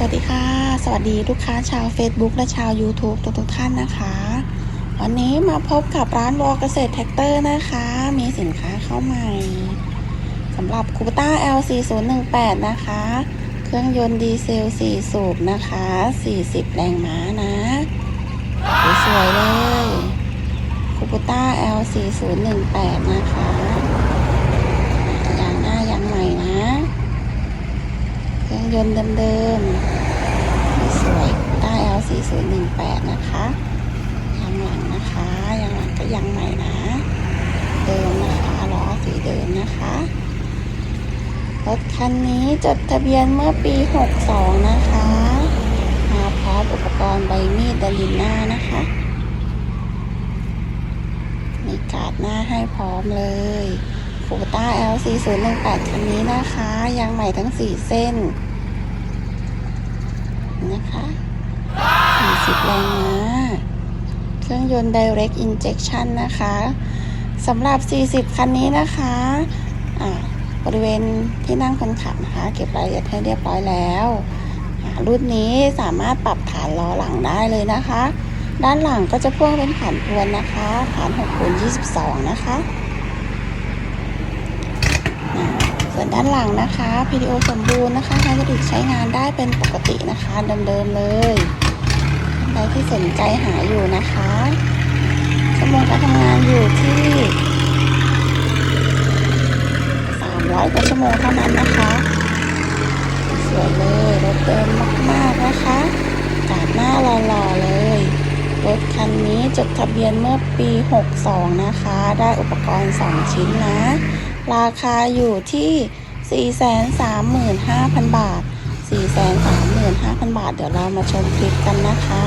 สวัสดีค่ะ สวัสดีลูกค้าชาว Facebook และชาว YouTube ทุกทุกๆท่านนะคะ วันนี้มาพบกับร้านวอเกษตรแท็กเตอร์นะคะ มีสินค้าเข้าใหม่สำหรับคูปต้า L4018 นะคะ เครื่องยนต์ดีเซล 4 สูบนะคะ 40 แรงม้านะสวยๆเลยคูปต้า L4018 นะคะยางหน้ายางใหม่นะ เครื่องยนต์เดิมๆสวยๆได้ L 4 0 1 8 นะคะยางหลังนะคะยางหลังก็ยางใหม่นะ เดิมนะคะล้อสีเดิมนะคะรถคันนี้จดทะเบียนเมื่อปี 62 นะคะมาพร้อมอุปกรณ์ใบมีดดาลินหน้านะคะ มีการ์ดหน้าให้พร้อมเลย คูต้า L 4 0 1 8คันนี้นะคะ ยางใหม่ทั้ง 4 เส้น นะคะ40แรงม้าเครื่องยนต์ Direct Injection นะคะสำหรับ 40 คันนี้นะคะอ่าบริเวณที่นั่งคนขับนะคะ เก็บรายละเอียดให้เรียบร้อยแล้วรุ่นนี้สามารถปรับฐานล้อหลังได้เลยนะคะ ด้านหลังก็จะพ่วงเป็นฐานพวนนะคะ ฐาน6คูณ22 นะคะอ่า ส่วนด้านหลังนะคะ PDO สมบูรณ์นะคะไฮดรอลิกใช้งานได้เป็นปกตินะคะเดิมๆเลยใครที่สนใจหาอยู่นะคะชั่วโมงการทำงานอยู่ที่300กว่าชั่วโมงเท่านั้นนะคะสวยเลยรถเดิมมากๆนะคะกาดหน้าหล่อๆเลยรถคันนี้จดทะเบียนเมื่อปี 62 นะคะ ได้อุปกรณ์ 2 ชิ้นนะ ราคาอยู่ที่ 435,000 บาท 435,000 บาท เดี๋ยวเรามาชมคลิปกันนะคะ